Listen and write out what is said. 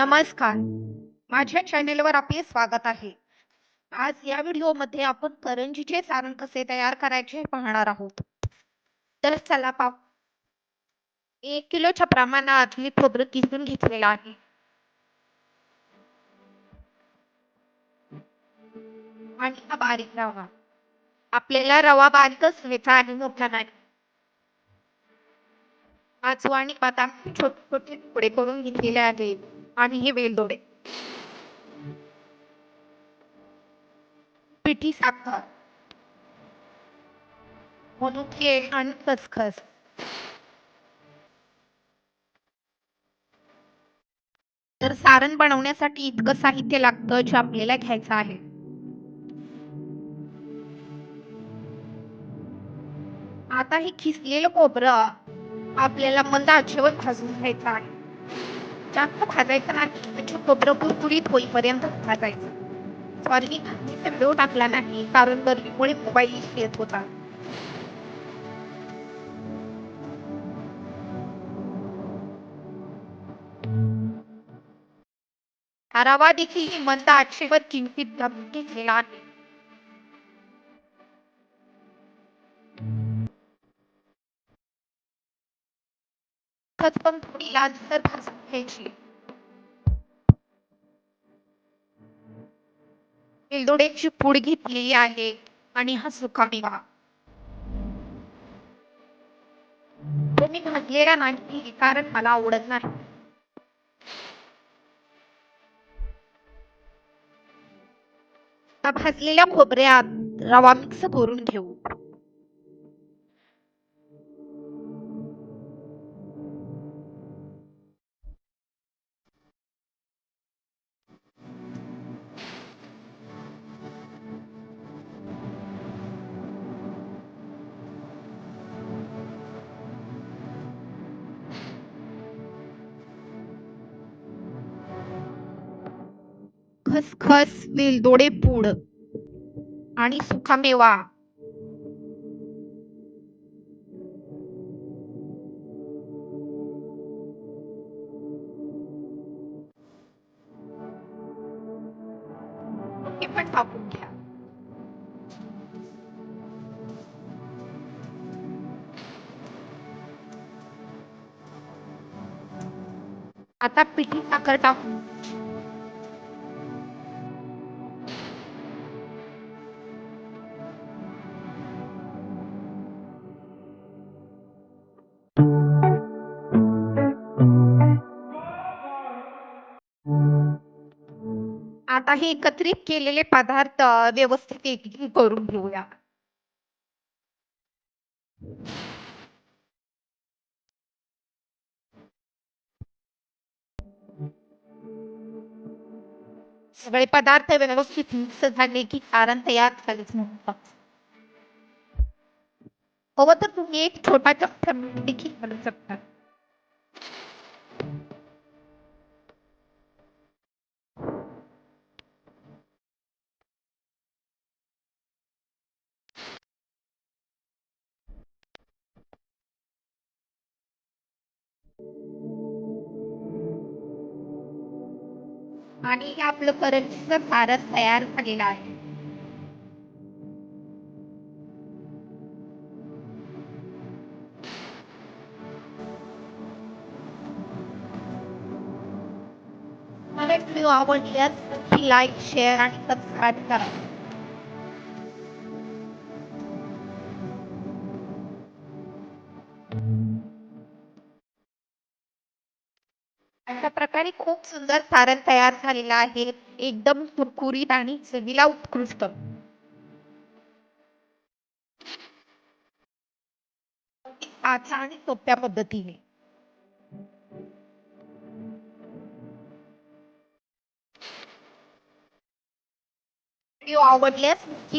नमस्कार. माझ्या चॅनेलवर आपले स्वागत आहे. आज या व्हिडिओमध्ये आपण करंजीचे सारण कसे तयार करायचे पाहणार आहोत. तर चला पाहू. एक किलोच्या प्रमाणात मी खोबरं किसून घेतलेलं आहे. आणि हा बारीक रवा. आपल्याला रवा बारीकच घ्यायचा आहे मोठा नाही. काजू आणि बदाम छोटे छोटे तुकडे करून घेतलेले आहेत. आणि हे वेलदोडे पिठी साखर. मनुके आणि खसखस. तर सारण बनवण्यासाठी इतकं साहित्य लागतं जे आपल्याला घ्यायचं आहे. आता हे खिसलेलं खोबरं आपल्याला मंद आचेवर भाजून घ्यायचं आहे. जास्त भाजायचं नाही. म्हणजे खोबरं कुरकुरीत होईपर्यंत भाजायचं. सॉरी व्हिडिओ टाकला नाही कारण गर्मीमुळे मोबाईल येत होता. हा देखील मंद आठशेवर किंमतीत दाबून घेतलेला आहे पण थोडी लालसर भाजून घ्यायची. वेलदोड्याची पूड घेतलेली आहे आणि हा सुका मेवा तो मी घातलेला नाही कारण मला आवडत नाही. भाजलेल्या खोबऱ्यात रवा मिक्स करून घेऊ. खसखस वेलदोडे पूड. आणि सुखामेवा हे पण घ्या. आता पिठी साखर टाकू आता हे एकत्रित केलेले पदार्थ व्यवस्थित एकजीव करून घेऊया. सगळे पदार्थ व्यवस्थित मिक्स झाले की कारण तयार झालेच नव्हतं. हवं तर तुम्ही एक छोटा चमचा देखील घालू शकता. आणि आपलं सारण तयार झालेलं आहे. लाईक शेअर आणि सबस्क्राईब करा. अशा प्रकारे खूप सुंदर सारण तयार झालेलं आहे. एकदम कुरकुरीत आणि चवीला उत्कृष्ट. आछा आणि सोप्या पद्धतीने. आवडल्यास